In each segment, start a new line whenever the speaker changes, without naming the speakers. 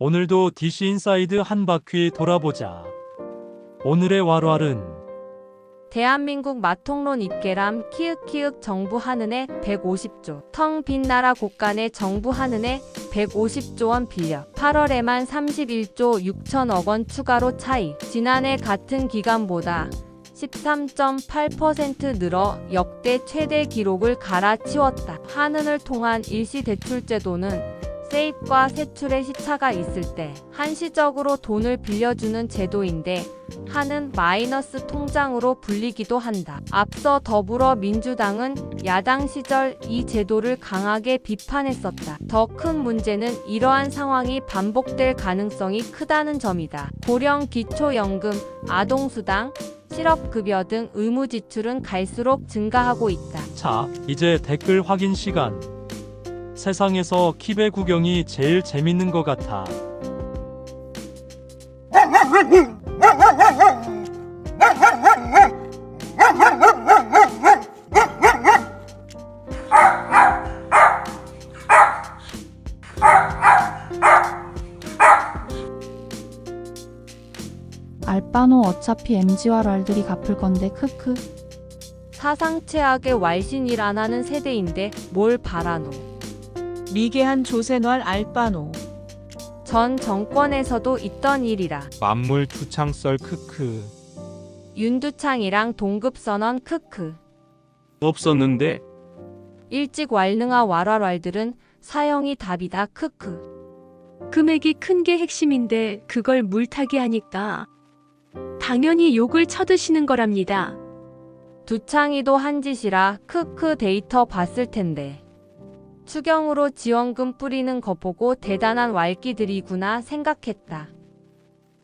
오늘도 DC 인사이드 한 바퀴 돌아보자. 오늘의 왈왈은
대한민국 마통론 입계람 키읔키읔 정부 하는에 150조 텅 빈 나라 곳간에 정부 하는에 150조 원 빌려 8월에만 31조 6천억 원 추가로 차이 지난해 같은 기간보다 13.8% 늘어 역대 최대 기록을 갈아치웠다. 한은을 통한 일시대출제도는 세입과 세출의 시차가 있을 때 한시적으로 돈을 빌려주는 제도인데 하는 마이너스 통장으로 불리기도 한다. 앞서 더불어민주당은 야당 시절 이 제도를 강하게 비판했었다. 더 큰 문제는 이러한 상황이 반복될 가능성이 크다는 점이다. 고령 기초연금, 아동수당, 실업급여 등 의무 지출은 갈수록 증가하고 있다.
자, 이제 댓글 확인 시간. 세상에서 키베 구경이 제일 재밌는 것 같아.
알바노 어차피 MG와 랄들이 갚을 건데 크크
사상 최악의 왈신이라나는 세대인데 뭘 바라노.
미개한 조세널 알바노.
전 정권에서도 있던 일이라.
만물 투창 썰 크크
윤두창이랑 동급선언 크크.
없었는데
일찍 왈능아 왈왈왈들은 사형이 답이다 크크.
금액이 큰 게 핵심인데 그걸 물타기 하니까 당연히 욕을 쳐드시는 거랍니다.
두창이도 한 짓이라 크크 데이터 봤을 텐데. 추경으로 지원금 뿌리는 거 보고 대단한 왈기들이구나 생각했다.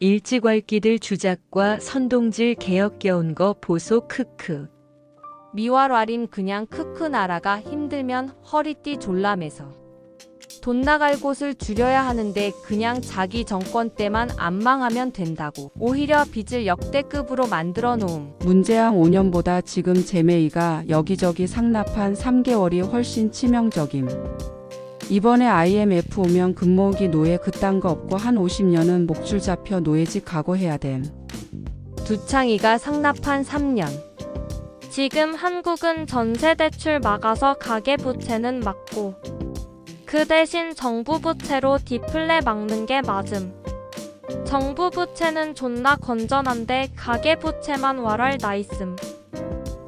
일찍왈기들 주작과 선동질 개혁 겨운 거 보소 크크.
미왈왈임 그냥 크크 나라가 힘들면 허리띠 졸라매서. 돈 나갈 곳을 줄여야 하는데 그냥 자기 정권 때만 안 망하면 된다고. 오히려 빚을 역대급으로 만들어 놓음.
문재양 5년보다 지금 제메이가 여기저기 상납한 3개월이 훨씬 치명적임. 이번에 IMF 오면 금모으기 노예 그딴 거 없고 한 50년은 목줄 잡혀 노예직 각오해야 됨.
두창이가 상납한 3년.
지금 한국은 전세 대출 막아서 가계 부채는 막고 그 대신 정부 부채로 디플레 막는 게 맞음. 정부 부채는 존나 건전한데 가계 부채만 와랄 나있음.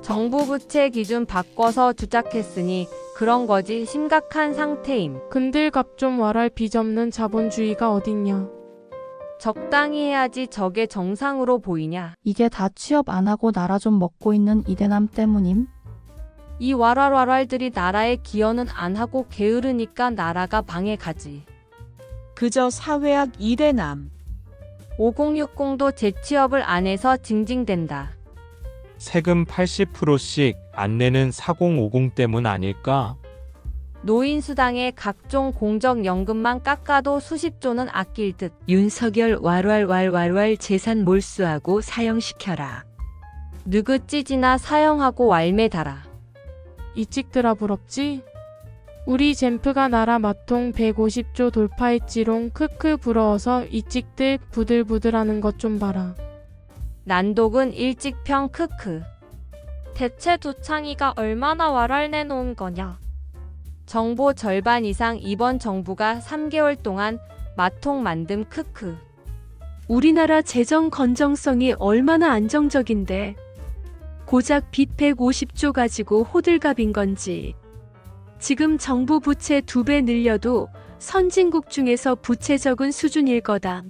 정부 부채 기준 바꿔서 주작했으니 그런 거지 심각한 상태임.
근들갑 좀 와랄 빚없는 자본주의가 어딨냐.
적당히 해야지 저게 정상으로 보이냐.
이게 다 취업 안 하고 나라 좀 먹고 있는 이대남 때문임?
이 왈왈왈왈들이 나라에 기여는 안 하고 게으르니까 나라가 방해 가지.
그저 사회학 이대남.
5060도 재취업을 안 해서 징징댄다.
세금 80%씩 안 내는 4050 때문 아닐까?
노인수당에 각종 공적연금만 깎아도 수십조는 아낄 듯.
윤석열 왈왈왈왈왈 재산 몰수하고 사형시켜라.
느긋찌지나 사형하고 왈매달아.
이찍들아 부럽지? 우리 젠프가 나라 마통 150조 돌파했지롱 크크 부러워서 이 찍들 부들부들하는 것 좀 봐라.
난독은 일찍평 크크.
대체 두창이가 얼마나 와랄 내놓은 거냐?
정보 절반 이상 이번 정부가 3개월 동안 마통 만듦 크크.
우리나라 재정 건정성이 얼마나 안정적인데 고작 빚 150조 가지고 호들갑인 건지 지금 정부 부채 두 배 늘려도 선진국 중에서 부채 적은 수준일 거다.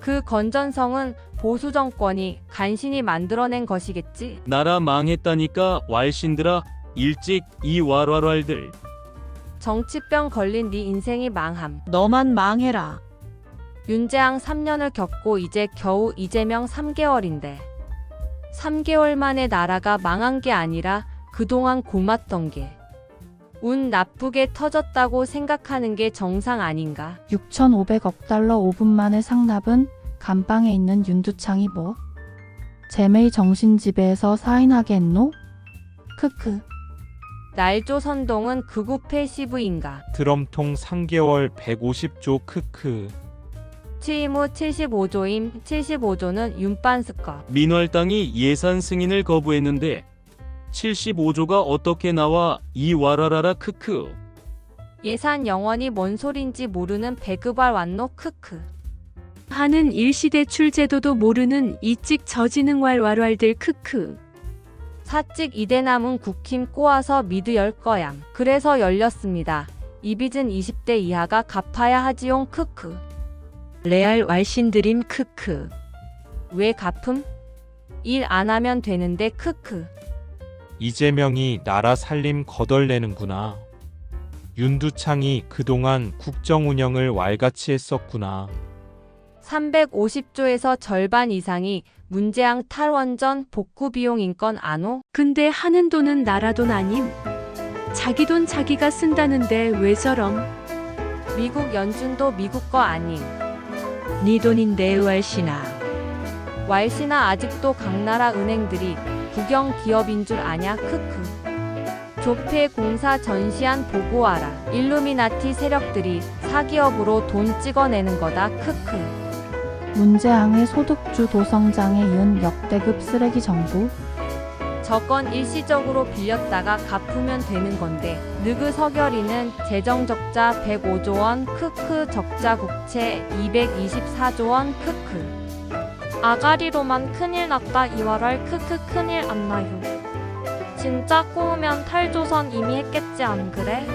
그 건전성은 보수 정권이 간신히 만들어낸 것이겠지.
나라 망했다니까 왈신들아 일찍 이 왈왈왈들
정치병 걸린 네 인생이 망함.
너만 망해라.
윤재앙 3년을 겪고 이제 겨우 이재명 3개월인데 3개월 만에 나라가 망한 게 아니라 그동안 고맙던 게 운 나쁘게 터졌다고 생각하는 게 정상 아닌가?
6,500억 달러 5분 만에 상납은 감방에 있는 윤두창이 뭐? 제메이 정신지배에서 사인하겠노? 크크.
날조 선동은 극우 패시브인가?
드럼통 3개월 150조 크크.
취임 후 75조임 75조는 윤빤스거.
민활당이 예산 승인을 거부했는데 75조가 어떻게 나와 이 와라라라 크크.
예산 영원히 뭔 소린지 모르는 배급알 완노 크크.
하는 일시대 출 제도도 모르는 이찍 저지능왈 왈왈들 크크.
사찍 이대남은 국힘 꼬아서 미드 열 거얌. 그래서 열렸습니다. 이 빚은 20대 이하가 갚아야 하지용 크크.
레알 왈신드림 크크.
왜 갚음? 일안 하면 되는데 크크.
이재명이 나라 살림 거덜내는구나. 윤두창이 그동안 국정 운영을 왈같이 했었구나.
350조에서 절반 이상이 문재앙 탈원전 복구 비용 인건 안오?
근데 하는 돈은 나라 돈 아님? 자기 돈 자기가 쓴다는데 왜 저럼?
미국 연준도 미국 거 아님.
니 돈인데 왈신아.
왈시나 아직도 각나라 은행들이 국영 기업인 줄 아냐 크크. 조폐 공사 전시안 보고하라. 일루미나티 세력들이 사기업으로 돈 찍어내는 거다 크크.
문재앙의 소득주 도성장에 이은 역대급 쓰레기 정부.
저건 일시적으로 빌렸다가 갚으면 되는 건데 느그 서결이는 재정 적자 105조 원 크크 적자 국채 224조 원 크크
아가리로만 큰일 났다 이와랄 크크 큰일 안 나요. 진짜 꼬우면 탈조선 이미 했겠지 안 그래?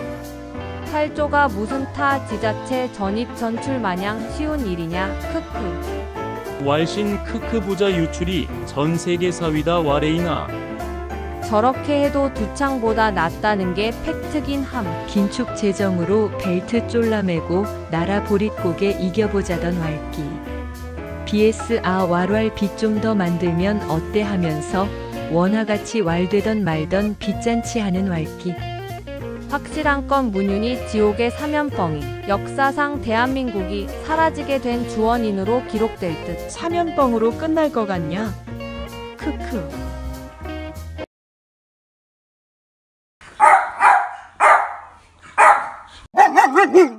탈조가 무슨 타 지자체 전입 전출 마냥 쉬운 일이냐 크크
왈신 크크 부자 유출이 전 세계 4위다 와레이나.
저렇게 해도 두창보다 낫다는 게 팩트긴 함
긴축 재정으로 벨트 쫄라매고 나라 보릿고개 이겨보자던 왈기. BS 아 왈왈 빚 좀 더 만들면 어때 하면서 원화같이 왈되던 말던 빚잔치 하는 왈기.
확실한 건 문윤이 지옥의 사면뻥이 역사상 대한민국이 사라지게 된 주원인으로 기록될 듯
사면뻥으로 끝날 것 같냐? 크크. Mm-hmm.